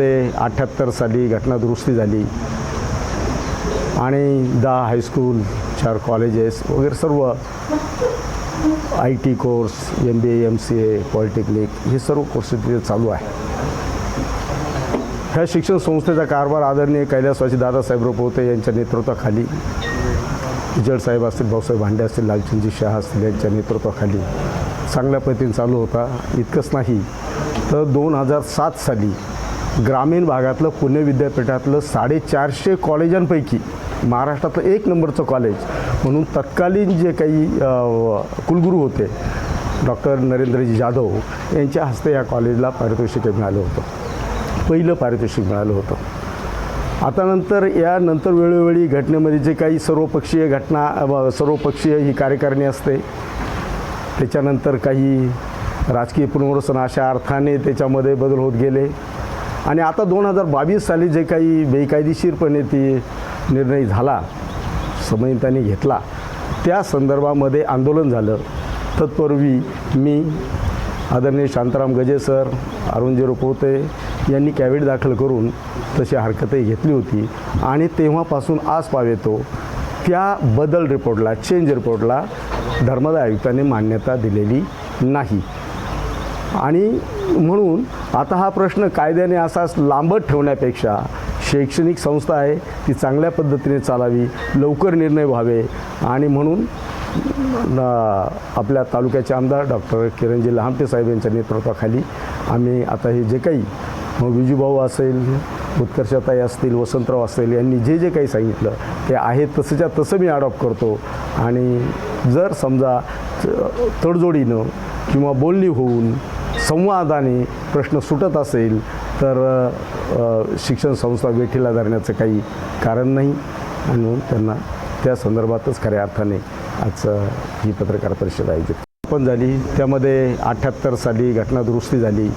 ते अठ्ठ्याहत्तर साली घटना दुरुस्ती झाली. आणि दहा हायस्कूल चार कॉलेजेस वगैरे सर्व I T course M B A M C A polytechnic हे सर्व कोर्स तिथे चालू आहे. ह्या शिक्षण संस्थेचा कारभार आदरणीय कैलासवासी दादासाहेब रोपवते यांच्या नेतृत्वाखाली विजय साहेब असतील भाऊसाहेब भांडे असतील लालचंदजी शाह असतील यांच्या नेतृत्वाखाली चांगल्या पद्धतीने चालू होता. इतकंच नाही तर दोन हजार सात साली ग्रामीण भागातलं पुणे विद्यापीठातलं साडेचारशे कॉलेजांपैकी महाराष्ट्रातलं एक नंबरचं कॉलेज म्हणून तत्कालीन जे काही कुलगुरू होते डॉक्टर नरेंद्रजी जाधव यांच्या हस्ते या कॉलेजला पारितोषिक मिळालं होतं. पहिलं पारितोषिक मिळालं होतं. आता नंतर या नंतर वेळोवेळी घटनेमध्ये जे काही सर्वपक्षीय घटना सर्वपक्षीय ही कार्यकारिणी असते त्याच्यानंतर काही राजकीय पुनर्वसन अशा अर्थाने त्याच्यामध्ये बदल होत गेले. आणि आता दोन हजार बावीस साली जे काही बेकायदेशीरपणे ती निर्णय झाला समयितांनी घेतला त्या संदर्भामध्ये आंदोलन झालं. तत्पूर्वी मी आदरणीय शांताराम गजे सर अरुणजी रुपवते यांनी कॅविट दाखल करून तशी हरकतही घेतली होती. आणि तेव्हापासून आज पावेतो त्या बदल रिपोर्टला चेंज रिपोर्टला धर्मदाय आयुक्ताने मान्यता दिलेली नाही. आणि म्हणून आता हा प्रश्न कायद्याने असाच लांबत ठेवण्यापेक्षा शैक्षणिक संस्था आहे ती चांगल्या पद्धतीने चालावी लवकर निर्णय व्हावे आणि म्हणून आपल्या तालुक्याचे आमदार डॉक्टर किरणजी लहामटे साहेब यांच्या नेतृत्वाखाली आम्ही आता हे जे काही मग विजूभाऊ असेल उत्कर्षताई असतील वसंतराव असेल यांनी जे जे काही सांगितलं ते आहे तसंच्या तसं मी अडॉप्ट करतो. आणि जर समजा तडजोडीनं किंवा बोलणी होऊन संवादाने प्रश्न सुटत असेल तर शिक्षण संस्था वेठीला धरण्याचं काही कारण नाही. म्हणून त्यांना त्या संदर्भातच खऱ्या अर्थाने आज ही पत्रकार परिषद आयोजित. पण झाली त्यामध्ये अठ्ठ्याहत्तर साली घटना दुरुस्ती झाली.